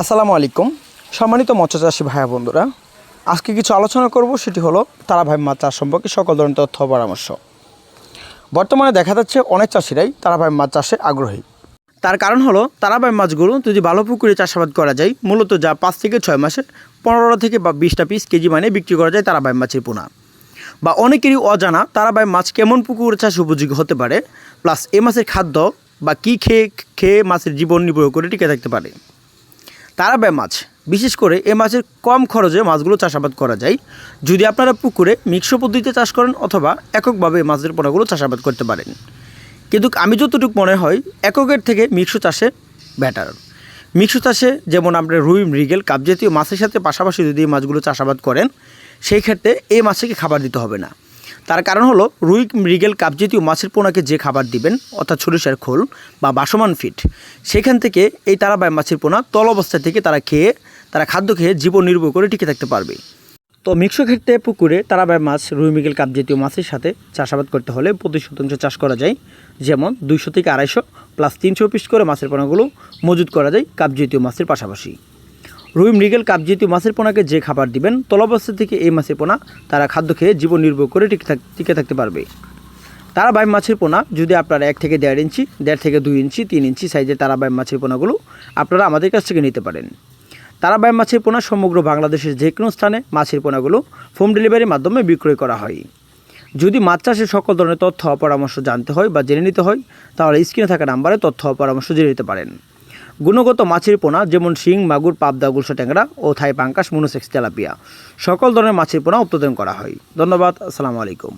আসসালামু আলাইকুম। সম্মানিত মৎস্য চাষী ভাইয়া বন্ধুরা, আজকে কিছু আলোচনা করব, সেটি হলো তারাভাই মাছ চাষ সম্পর্কে সকল ধরনের তথ্য পরামর্শ। বর্তমানে দেখা যাচ্ছে অনেক চাষিরাই তারাভাই মাছ চাষে আগ্রহী। তার কারণ হলো তারাভাই মাছগুলো যদি ভালো পুকুরে চাষাবাদ করা যায়, মূলত যা পাঁচ থেকে ছয় মাসে পনেরো থেকে বা বিশটা পিস কেজি মানে বিক্রি করা যায় তারাভাই মাছের পোনা। বা অনেকেরই অজানা তারাভাই মাছ কেমন পুকুর চাষ উপযোগী হতে পারে, প্লাস এ মাছের খাদ্য বা কী খেয়ে খেয়ে মাছের জীবন নির্ভর করে টিকে থাকতে পারে। তারাবাই মাছ। বিশেষ করে এ মাছের কম খরচে মাছগুলো চাষাবাদ করা যায়। যদি আপনারা পুকুরে মিক্স পদ্ধতিতে চাষ করেন অথবা এককভাবে মাছের পোনাগুলো চাষাবাদ করতে পারেন। কিন্তু আমি যতটুকু মনে হয়, এককের থেকে মিক্স চাষে বেটার মিক্স চাষে যেমন আপনার রুই, মৃগেল কাপ জাতীয় মাছের সাথে পাশাপাশি যদি মাছগুলো চাষাবাদ করেন, সেই ক্ষেত্রে এই মাছকে খাবার দিতে হবে না। তার কারণ হলো, রুই, মৃগেল কাপ জাতীয় মাছের পোনাকে যে খাবার দিবেন, অর্থাৎ সরিষার খোল বা বাসমান ফিট, সেখান থেকে এই তারাবাই মাছের পোনা তল অবস্থা থেকে তারা খেয়ে, তারা খাদ্য খেয়ে জীবন নির্ভর করে টিকে থাকতে পারবে। তো মিক্স ক্ষেত্রে পুকুরে তারাবাই মাছ, রুই, মৃগেল কাপ জাতীয় মাছের সাথে চাষাবাদ করতে হলে প্রতি শতাংশ চাষ করা যায়। যেমন দুইশো থেকে আড়াইশো প্লাস তিনশো পিস করে মাছের পোনাগুলো মজুত করা যায় কাপ জাতীয় মাছের পাশাপাশি। রুই মৃগেল কাপ জাতীয় মাছের পোনাকে যে খাবার দিবেন তলবস্থা থেকে এই মাছের পোনা তারা খাদ্য খেয়ে জীবন নির্ভর করে টিকে থাক টিকে থাকতে পারবে। তারা বাই মাছের পোনা, যদি আপনারা এক থেকে দেড় ইঞ্চি, দেড় থেকে দুই ইঞ্চি, তিন ইঞ্চি সাইজের তারা বাই মাছের পোনাগুলো আপনারা আমাদের কাছ থেকে নিতে পারেন। তারাবাই মাছের পোনা সমগ্র বাংলাদেশের যে কোনো স্থানে মাছের পোনাগুলো হোম ডেলিভারির মাধ্যমে বিক্রয় করা হয়। যদি মাছ চাষের সকল ধরনের তথ্য পরামর্শ জানতে হয় বা জেনে নিতে হয়, তাহলে স্ক্রিনে থাকা নাম্বারে তথ্য পরামর্শ জেনে নিতে পারেন। গুণগত মাছের পোনা, যেমন শিং, মাগুর, পাবদা, গুলশা ট্যাংরা ও থাই পাঙ্কাশ, মনোসেক্স তেলাপিয়া। সকল ধরনের মাছের পোনা উৎপাদন করা হয়। ধন্যবাদ, আসসালামু আলাইকুম।